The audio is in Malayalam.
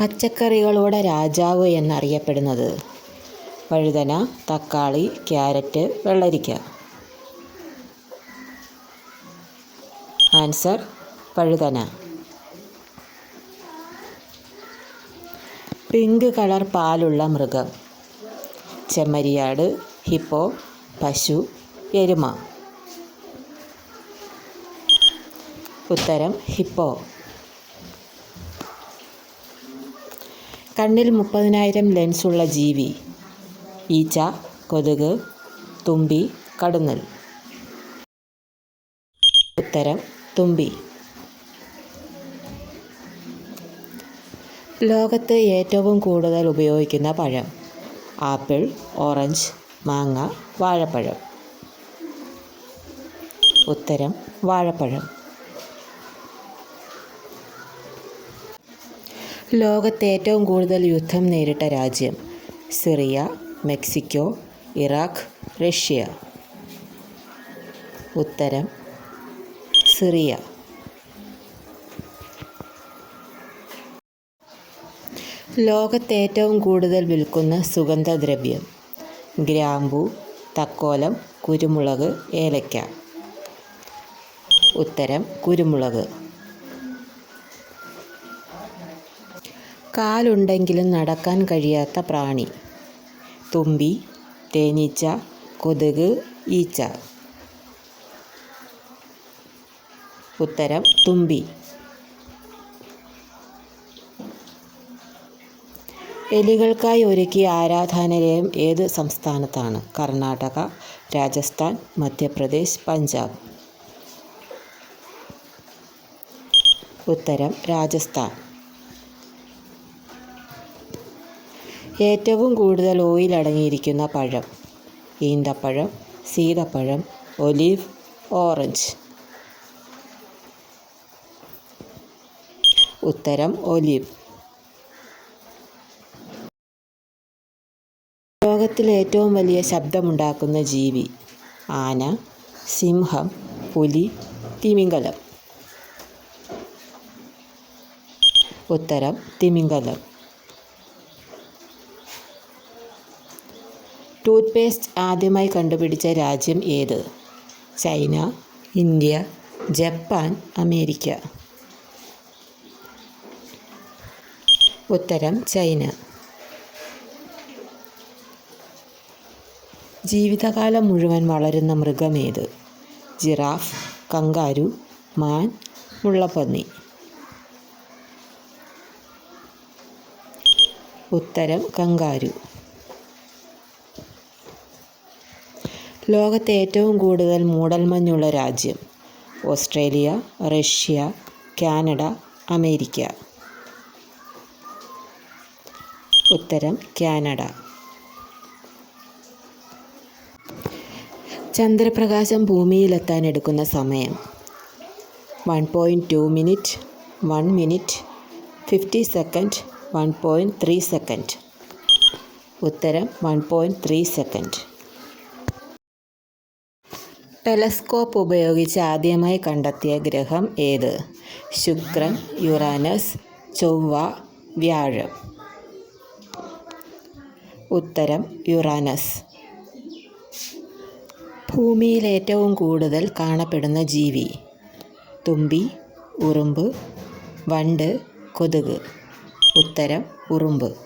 പച്ചക്കറികളുടെ രാജാവ് എന്നറിയപ്പെടുന്നത്. വഴുതന തക്കാളി ക്യാരറ്റ് വെള്ളരിക്ക. ആൻസർ വഴുതന. പിങ്ക് കളർ പാലുള്ള മൃഗം. ചെമ്മരിയാട് ഹിപ്പോ പശു എരുമ. ഉത്തരം ഹിപ്പോ. കണ്ണിൽ മുപ്പതിനായിരം ലെൻസുള്ള ജീവി. ഈച്ച കൊതുക് തുമ്പി കടന്നൽ. ഉത്തരം തുമ്പി. ലോകത്ത് ഏറ്റവും കൂടുതൽ ഉപയോഗിക്കുന്ന പഴം. ആപ്പിൾ ഓറഞ്ച് മാങ്ങ വാഴപ്പഴം. ഉത്തരം വാഴപ്പഴം. ലോകത്ത് ഏറ്റവും കൂടുതൽ യുദ്ധം നേരിട്ട രാജ്യം സിറിയ മെക്സിക്കോ ഇറാഖ് റഷ്യ. ഉത്തരം സിറിയ. ലോകത്തെ ഏറ്റവും കൂടുതൽ വിൽക്കുന്ന സുഗന്ധദ്രവ്യം ഗ്രാമ്പു തക്കോലം കുരുമുളക് ഏലക്ക. ഉത്തരം കുരുമുളക്. കാലുണ്ടെങ്കിലും നടക്കാൻ കഴിയാത്ത പ്രാണി. തുമ്പി തേനീച്ച കൊതുക് ഈച്ച. ഉത്തരം തുമ്പി. എലികൾക്കായി ഒരുക്കിയ ആരാധനാലയം ഏത് സംസ്ഥാനത്താണ്? കർണാടക രാജസ്ഥാൻ മധ്യപ്രദേശ് പഞ്ചാബ്. ഉത്തരം രാജസ്ഥാൻ. ഏറ്റവും കൂടുതൽ ഓയിൽ അടങ്ങിയിരിക്കുന്ന പഴം ഈന്തപ്പഴം സീതപ്പഴം ഒലീവ് ഓറഞ്ച്. ഉത്തരം ഒലീവ്. ലോകത്തിൽ ഏറ്റവും വലിയ ശബ്ദമുണ്ടാക്കുന്ന ജീവി ആന സിംഹം പുലി തിമിംഗലം. ഉത്തരം തിമിംഗലം. ടൂത്ത് പേസ്റ്റ് ആദ്യമായി കണ്ടുപിടിച്ച രാജ്യം ഏത്? China India Japan America. ഉത്തരം ചൈന. ജീവിതകാലം മുഴുവൻ വളരുന്ന മൃഗമേത് ജിറാഫ് കങ്കാരു മാൻ മുള്ളപ്പന്നി. ഉത്തരം കങ്കാരു. ലോകത്തെ ഏറ്റവും കൂടുതൽ മൂടൽമഞ്ഞുള്ള രാജ്യം ഓസ്ട്രേലിയ റഷ്യ കാനഡ അമേരിക്ക. ഉത്തരം കാനഡ. ചന്ദ്രപ്രകാശം ഭൂമിയിലെത്താൻ എടുക്കുന്ന സമയം. One point two minute one minute fifty second one point three second. ഉത്തരം one point three second. Telescope ഉപയോഗിച്ച് ആദ്യമായി കണ്ടെത്തിയ ഗ്രഹം ഏത്? ശുക്രൻ യുറാനസ് ചൊവ്വ വ്യാഴം. ഉത്തരം യുറാനസ്. ഭൂമിയിൽ ഏറ്റവും കൂടുതൽ കാണപ്പെടുന്ന ജീവി. തുമ്പി ഉറുമ്പ് വണ്ട് കൊതുക്. ഉത്തരം ഉറുമ്പ്.